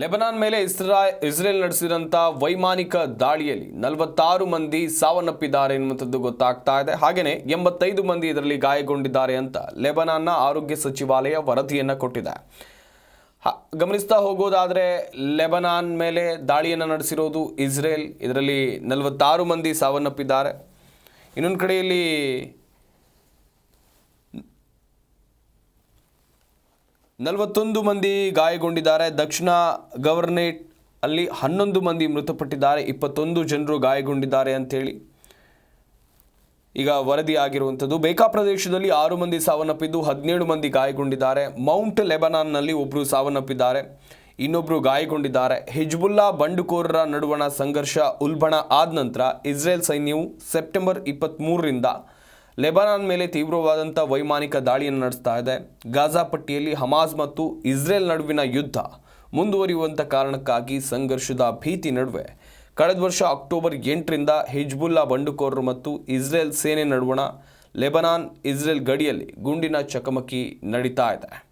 Lebanon ಮೇಲೆ Isra, Israel ನಡೆಸಿದಂಥ ವೈಮಾನಿಕ ದಾಳಿಯಲ್ಲಿ ನಲವತ್ತಾರು ಮಂದಿ ಸಾವನ್ನಪ್ಪಿದ್ದಾರೆ ಎನ್ನುವಂಥದ್ದು ಗೊತ್ತಾಗ್ತಾ ಇದೆ. ಹಾಗೆಯೇ ಎಂಬತ್ತೈದು ಮಂದಿ ಇದರಲ್ಲಿ ಗಾಯಗೊಂಡಿದ್ದಾರೆ ಅಂತ ಲೆಬನಾನ್ನ ಆರೋಗ್ಯ ಸಚಿವಾಲಯ ವರದಿಯನ್ನು ಕೊಟ್ಟಿದೆ. ಗಮನಿಸ್ತಾ ಹೋಗೋದಾದರೆ ಲೆಬನಾನ್ ಮೇಲೆ ದಾಳಿಯನ್ನು ನಡೆಸಿರೋದು ಇಸ್ರೇಲ್. ಇದರಲ್ಲಿ ನಲವತ್ತಾರು ಮಂದಿ ಸಾವನ್ನಪ್ಪಿದ್ದಾರೆ. ಇನ್ನೊಂದು ಕಡೆಯಲ್ಲಿ ನಲವತ್ತೊಂದು ಮಂದಿ ಗಾಯಗೊಂಡಿದ್ದಾರೆ. ದಕ್ಷಿಣ ಗವರ್ನೇಟ್ ಅಲ್ಲಿ ಹನ್ನೊಂದು ಮಂದಿ ಮೃತಪಟ್ಟಿದ್ದಾರೆ. ಇಪ್ಪತ್ತೊಂದು ಜನರು ಗಾಯಗೊಂಡಿದ್ದಾರೆ ಅಂತೇಳಿ ಈಗ ವರದಿ ಆಗಿರುವಂಥದ್ದು. ಬೇಕಾ ಪ್ರದೇಶದಲ್ಲಿ ಆರು ಮಂದಿ ಸಾವನ್ನಪ್ಪಿದ್ದು, ಹದಿನೇಳು ಮಂದಿ ಗಾಯಗೊಂಡಿದ್ದಾರೆ. ಮೌಂಟ್ ಲೆಬನಾನ್ನಲ್ಲಿ ಒಬ್ಬರು ಸಾವನ್ನಪ್ಪಿದ್ದಾರೆ ಇನ್ನೊಬ್ಬರು ಗಾಯಗೊಂಡಿದ್ದಾರೆ. ಹಿಜ್ಬುಲ್ಲಾ ಬಂಡುಕೋರರ ನಡುವಣ ಸಂಘರ್ಷ ಉಲ್ಬಣ ಆದ ನಂತರ ಇಸ್ರೇಲ್ ಸೈನ್ಯವು ಸೆಪ್ಟೆಂಬರ್ ಇಪ್ಪತ್ತ್ಮೂರರಿಂದ ಲೆಬನಾನ್ ಮೇಲೆ ತೀವ್ರವಾದಂಥ ವೈಮಾನಿಕ ದಾಳಿಯನ್ನು ನಡೆಸ್ತಾ ಇದೆ. ಗಾಜಾ ಪಟ್ಟಿಯಲ್ಲಿ ಹಮಾಸ್ ಮತ್ತು ಇಸ್ರೇಲ್ ನಡುವಿನ ಯುದ್ಧ ಮುಂದುವರಿಯುವಂಥ ಕಾರಣಕ್ಕಾಗಿ ಸಂಘರ್ಷದ ಭೀತಿ ನಡುವೆ. ಕಳೆದ ವರ್ಷ ಅಕ್ಟೋಬರ್ ಎಂಟರಿಂದ ಹಿಜ್ಬುಲ್ಲಾ ಬಂಡುಕೋರರು ಮತ್ತು ಇಸ್ರೇಲ್ ಸೇನೆ ನಡುವಣ ಲೆಬನಾನ್ ಇಸ್ರೇಲ್ ಗಡಿಯಲ್ಲಿ ಗುಂಡಿನ ಚಕಮಕಿ ನಡೀತಾ ಇದೆ.